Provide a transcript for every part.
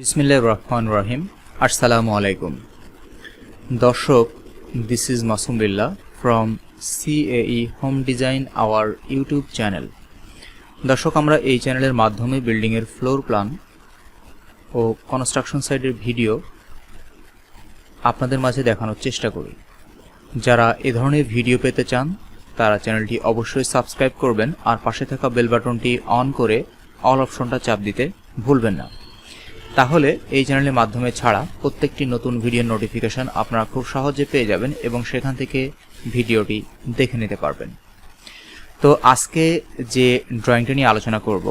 বিসমিল্লাহ রহমান রহিম। আসসালামু আলাইকুম। দর্শক this is Masum Billah from সিএই home design our YouTube channel দর্শক, আমরা এই চ্যানেলের মাধ্যমে বিল্ডিংয়ের ফ্লোর প্ল্যান ও কনস্ট্রাকশন সাইটের ভিডিও আপনাদের মাঝে দেখানোর চেষ্টা করি। যারা এ ধরনের ভিডিও পেতে চান, তারা চ্যানেলটি অবশ্যই সাবস্ক্রাইব করবেন আর পাশে থাকা বেল বাটনটি অন করে অল অপশনটা চাপ দিতে ভুলবেন না। তাহলে এই চ্যানেলের মাধ্যমে ছাড়া প্রত্যেকটি নতুন ভিডিওর নোটিফিকেশন আপনারা খুব সহজে পেয়ে যাবেন এবং সেখান থেকে ভিডিওটি দেখে নিতে পারবেন। তো আজকে যে ড্রয়িংটা নিয়ে আলোচনা করব,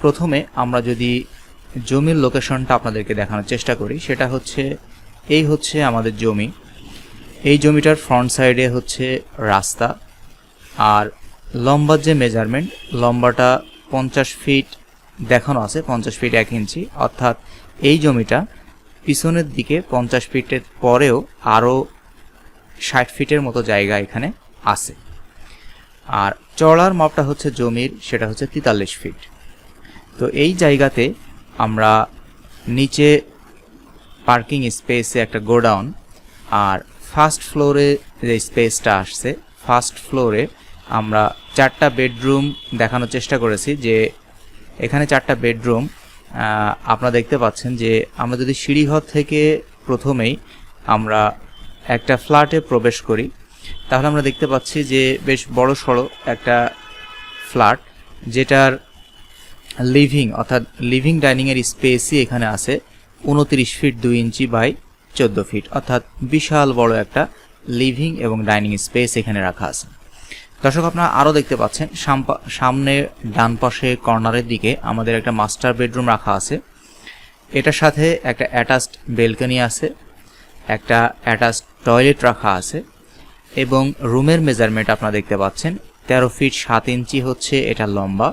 প্রথমে আমরা যদি জমির লোকেশনটা আপনাদেরকে দেখানোর চেষ্টা করি, সেটা হচ্ছে, এই হচ্ছে আমাদের জমি। এই জমিটার ফ্রন্ট সাইডে হচ্ছে রাস্তা, আর লম্বার যে মেজারমেন্ট, লম্বাটা পঞ্চাশ ফিট দেখানো আছে পঞ্চাশ ফিট এক ইঞ্চি। অর্থাৎ এই জমিটা পিছনের দিকে পঞ্চাশ ফিটের পরেও আরও ষাট ফিটের মতো জায়গা এখানে আছে। আর চড়ার মাপটা হচ্ছে জমির, সেটা হচ্ছে তেতাল্লিশ ফিট। তো এই জায়গাতে আমরা নিচে পার্কিং স্পেসে একটা গোডাউন, আর ফার্স্ট ফ্লোরে যে স্পেসটা আসছে, ফার্স্ট ফ্লোরে আমরা চারটা বেডরুম দেখানোর চেষ্টা করেছি যে এখানে চারটা বেডরুম আপনারা দেখতে পাচ্ছেন যে আমরা যদি সিঁড়িঘর থেকে প্রথমেই আমরা একটা ফ্ল্যাটে প্রবেশ করি, তাহলে আমরা দেখতে পাচ্ছি যে বেশ বড় সড়ো একটা ফ্ল্যাট, যেটার লিভিং, অর্থাৎ লিভিং ডাইনিংয়ের স্পেসই এখানে আছে উনত্রিশ ফিট দুই ইঞ্চি বাই চোদ্দ ফিট, অর্থাৎ বিশাল বড় একটা লিভিং এবং ডাইনিং স্পেস এখানে রাখা আছে। দর্শক, আপনারা আরও দেখতে পাচ্ছেন সামনে ডান পাশে কর্নারের দিকে আমাদের একটা মাস্টার বেডরুম রাখা আছে। এটার সাথে একটা অ্যাটাচড বেলকনি আছে, একটা অ্যাটাচড টয়লেট রাখা আছে, এবং রুমের মেজারমেন্ট আপনারা দেখতে পাচ্ছেন, তেরো ফিট সাত ইঞ্চি হচ্ছে এটা লম্বা,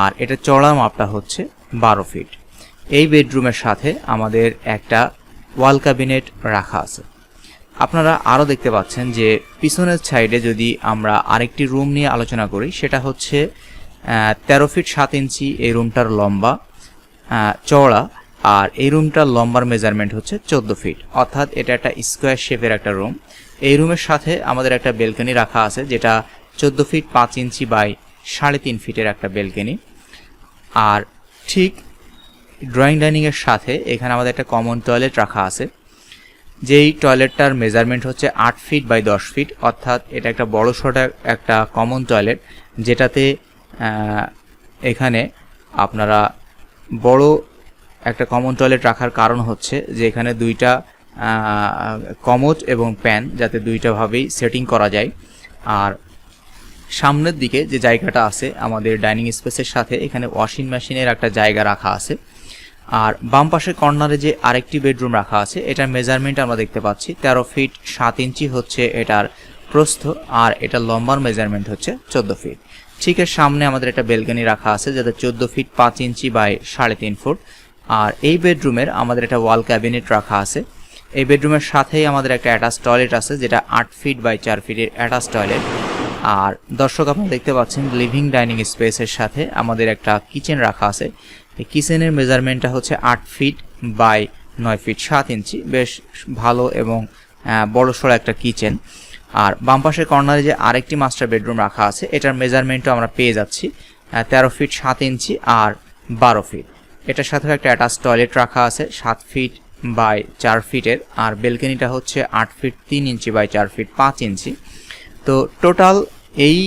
আর এটা চড়া মাপটা হচ্ছে বারো ফিট। এই বেডরুমের সাথে আমাদের একটা ওয়াল ক্যাবিনেট রাখা আছে। আপনারা আরও দেখতে পাচ্ছেন যে পিছনের সাইডে যদি আমরা আরেকটি রুম নিয়ে আলোচনা করি, সেটা হচ্ছে তেরো ফিট সাত ইঞ্চি এই রুমটার লম্বা চওড়া, আর এই রুমটার লম্বার মেজারমেন্ট হচ্ছে চোদ্দ ফিট। অর্থাৎ এটা একটা স্কোয়ার শেপের একটা রুম। এই রুমের সাথে আমাদের একটা বেলকনি রাখা আছে, যেটা চোদ্দ ফিট পাঁচ ইঞ্চি বাই সাড়ে তিন ফিটের একটা বেলকনি। আর ঠিক ড্রয়িং ডাইনিংয়ের সাথে এখানে আমাদের একটা কমন টয়লেট রাখা আছে। যেই টয়লেটটার মেজারমেন্ট হচ্ছে আট ফিট বাই দশ ফিট অর্থাৎ এটা একটা বড় সড়ো একটা কমন টয়লেট যেটাতে এখানে আপনারা বড় একটা কমন টয়লেট রাখার কারণ হচ্ছে যে এখানে দুইটা কমোড এবং প্যান, যাতে দুইটাভাবেই সেটিং করা যায়। আর সামনের দিকে যে জায়গাটা আছে, আমাদের ডাইনিং স্পেসের সাথে এখানে ওয়াশিং মেশিনের একটা জায়গা রাখা আছে। আর বাম পাশের কর্নারে যে আরেকটি বেডরুম রাখা আছে, এটার মেজারমেন্ট আমরা দেখতে পাচ্ছি। তেরো ফিট সাত ইঞ্চি হচ্ছে এটার প্রস্থ, আর এটার লম্বার মেজারমেন্ট হচ্ছে চোদ্দ ফিট ঠিক এর সামনে আমাদের একটা বেলকনি রাখা আছে, যাতে চোদ্দ ফিট পাঁচ ইঞ্চি বাই সাড়ে তিন ফুট আর এই বেডরুমের আমাদের একটা ওয়াল ক্যাবিনেট রাখা আছে। এই বেডরুমের সাথেই আমাদের একটা অ্যাটাচ টয়লেট আছে, যেটা আট ফিট বাই চার ফিটের অ্যাটাচ টয়লেট আর দর্শক আপনারা দেখতে পাচ্ছেন লিভিং ডাইনিং স্পেসের সাথে আমাদের একটা কিচেন রাখা আছে। কিচেনের মেজারমেন্টটা হচ্ছে আট ফিট বাই নয় ফিট সাত ইঞ্চি। বেশ ভালো এবং বড় সড়ো একটা কিচেন। আর বাম পাশের কর্নারে যে আরেকটি মাস্টার বেডরুম রাখা আছে, এটার মেজারমেন্টও আমরা পেয়ে যাচ্ছি তেরো ফিট সাত ইঞ্চি আর বারো ফিট। এটার সাথে একটা অ্যাটাচ টয়লেট রাখা আছে, সাত ফিট বাই চার ফিটের। আর বেলকনিটা হচ্ছে আট ফিট তিন ইঞ্চি বাই চার ফিট পাঁচ ইঞ্চি। তো টোটাল এই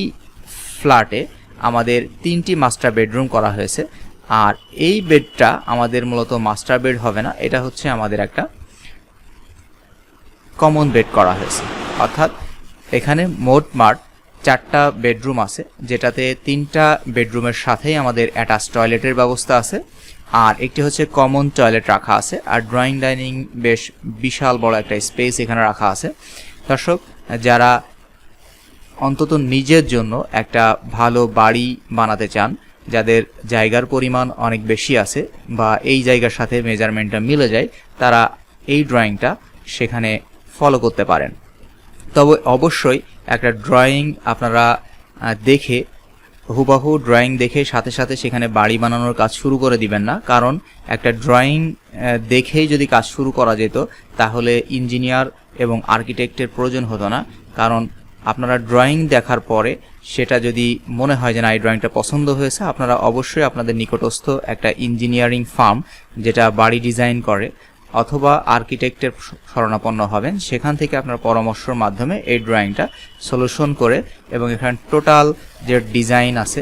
ফ্ল্যাটে আমাদের তিনটি মাস্টার বেডরুম করা হয়েছে। আর এই বেডটা আমাদের মূলত মাস্টার বেড হবে না, এটা হচ্ছে আমাদের একটা কমন বেড করা হয়েছে। অর্থাৎ এখানে মোট মাঠ চারটা বেডরুম আছে, যেটাতে তিনটা বেডরুমের সাথেই আমাদের অ্যাটাচ টয়লেটের ব্যবস্থা আছে, আর একটি হচ্ছে কমন টয়লেট রাখা আছে, আর ড্রয়িং ডাইনিং বেশ বিশাল বড় একটা স্পেস এখানে রাখা আছে। দর্শক, যারা অন্তত নিজের জন্য একটা ভালো বাড়ি বানাতে চান যাদের জায়গার পরিমাণ অনেক বেশি আছে বা এই জায়গার সাথে মেজারমেন্টটা মিলে যায়, তারা এই ড্রয়িংটা সেখানে ফলো করতে পারেন। তবে অবশ্যই একটা ড্রয়িং আপনারা দেখে, হুবাহু ড্রয়িং দেখে সাথে সাথে সেখানে বাড়ি বানানোর কাজ শুরু করে দিবেন না। কারণ একটা ড্রয়িং দেখেই যদি কাজ শুরু করা যেত, তাহলে ইঞ্জিনিয়ার এবং আর্কিটেক্টের প্রয়োজন হতো না। কারণ আপনারা ড্রয়িং দেখার পরে সেটা যদি মনে হয় যে না, এই ড্রয়িংটা পছন্দ হয়েছে, আপনারা অবশ্যই আপনাদের নিকটস্থ একটা ইঞ্জিনিয়ারিং ফার্ম যেটা বাড়ি ডিজাইন করে অথবা আর্কিটেক্টের শরণাপন্ন হবেন, সেখান থেকে আপনার পরামর্শের মাধ্যমে এই ড্রয়িংটা সলিউশন করে এবং এখানে টোটাল যে ডিজাইন আছে,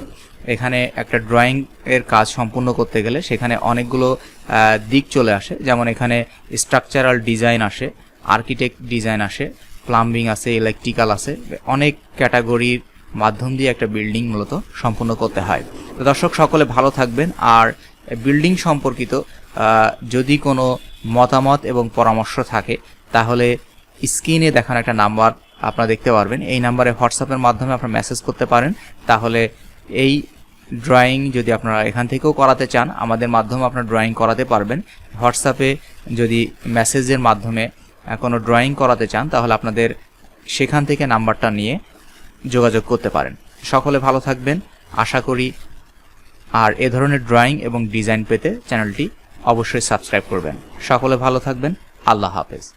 এখানে একটা ড্রয়িং এর কাজ সম্পূর্ণ করতে গেলে সেখানে অনেকগুলো দিক চলে আসে। যেমন এখানে স্ট্রাকচারাল ডিজাইন আসে আর্কিটেক্ট ডিজাইন আসে প্লাম্বিং আছে ইলেকট্রিক্যাল আছে, অনেক ক্যাটাগরির মাধ্যম দিয়ে একটা বিল্ডিং মূলত সম্পূর্ণ করতে হয়। তো দর্শক, সকলে ভালো থাকবেন। আর বিল্ডিং সম্পর্কিত যদি কোনো মতামত এবং পরামর্শ থাকে, তাহলে স্ক্রিনে দেখানো একটা নাম্বার আপনারা দেখতে পারবেন। এই নাম্বারে হোয়াটসঅ্যাপের মাধ্যমে আপনারা মেসেজ করতে পারেন। তাহলে এই ড্রয়িং যদি আপনারা এখান থেকেও করাতে চান, আমাদের মাধ্যমে আপনারা ড্রয়িং করাতে পারবেন। হোয়াটসঅ্যাপে যদি মেসেজের মাধ্যমে কোনো ড্রয়িং করাতে চান, তাহলে আপনাদের সেখান থেকে নাম্বারটা নিয়ে যোগাযোগ করতে পারেন। সকলে ভালো থাকবেন। আশা করি আর এ ধরনের ড্রয়িং এবং ডিজাইন পেতে চ্যানেলটি অবশ্যই সাবস্ক্রাইব করবেন। সকলে ভালো থাকবেন। আল্লাহ হাফেজ।